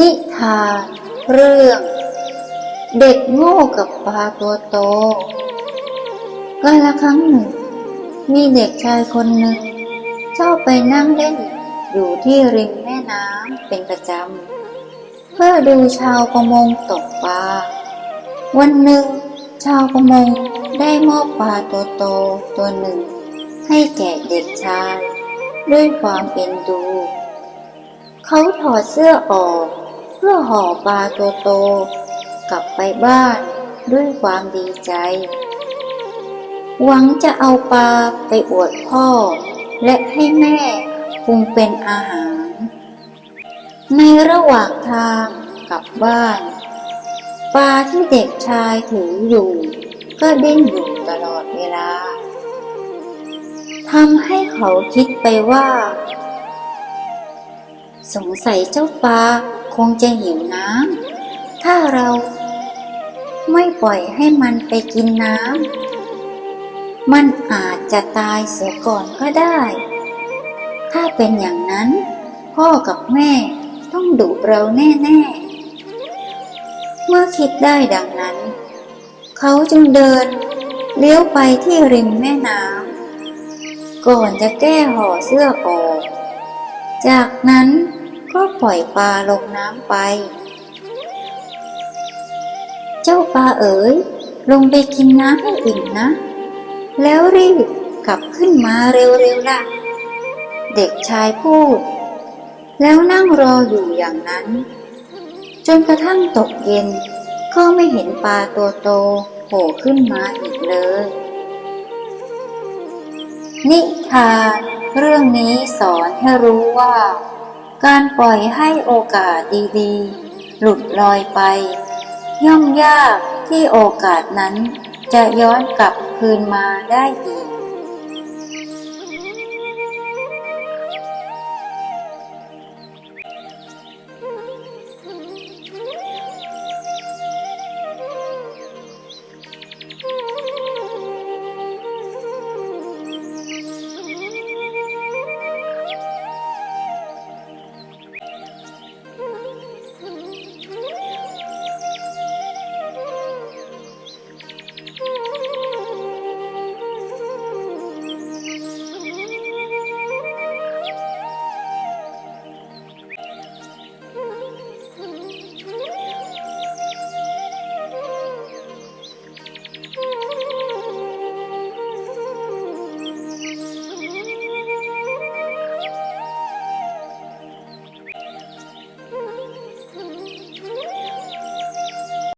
นิทานเรื่อง เด็กโง่กับปลาตัวโตกาละครั้งหนึ่ง มีเด็กชายคนหนึ่งชอบไปนั่งเล่น อยู่ที่ริมแม่น้ำเป็นประจำเพื่อดูชาวประมงตกปลา วันหนึ่ง ชาวประมงได้มอบปลาตัวโตตัวหนึ่ง ให้แก่เด็กชาย ด้วยความเอ็นดู เขาถอดเสื้อออก พื่อห่อปลาตัวโต กลับไปบ้านด้วยความดีใจ หวังจะเอาปลาไปอวดพ่อ และให้แม่ปรุงเป็นอาหาร ในระหว่างทางกลับบ้าน ปลาที่เด็กชายถืออยู่ ก็ดิ้นอยู่ตลอดเวลาทำให้เขาคิดไปว่า สงสัยเจ้าปลาคงจะหิวน้ำ ถ้าเราไม่ปล่อยให้มันไปกินน้ำ มันอาจจะตายเสียก่อนก็ได้ ถ้าเป็นอย่างนั้น พ่อกับแม่ต้องดุเราแน่ๆ เมื่อคิดได้ดังนั้น เขาจึงเดินเลี้ยวไปที่ริมแม่น้ำ ก่อนจะแก้ห่อเสื้อออก จากนั้น ก็ปล่อยปลาลงน้ำไป เจ้าปลาเอ๋ย ลงไปกินน้ำให้อิ่มนะ แล้วรีบกลับขึ้นมาเร็วๆล่ะ เด็กชายพูด แล้วนั่งรออยู่อย่างนั้น จนกระทั่งตกเย็น ก็ไม่เห็นปลาตัวโตโผล่ขึ้นมาอีกเลย นิทานเรื่องนี้สอนให้รู้ว่า การปล่อยให้โอกาสดีๆ หลุดลอยไป ย่อมยากที่โอกาสนั้นจะย้อนกลับคืนมาได้อีก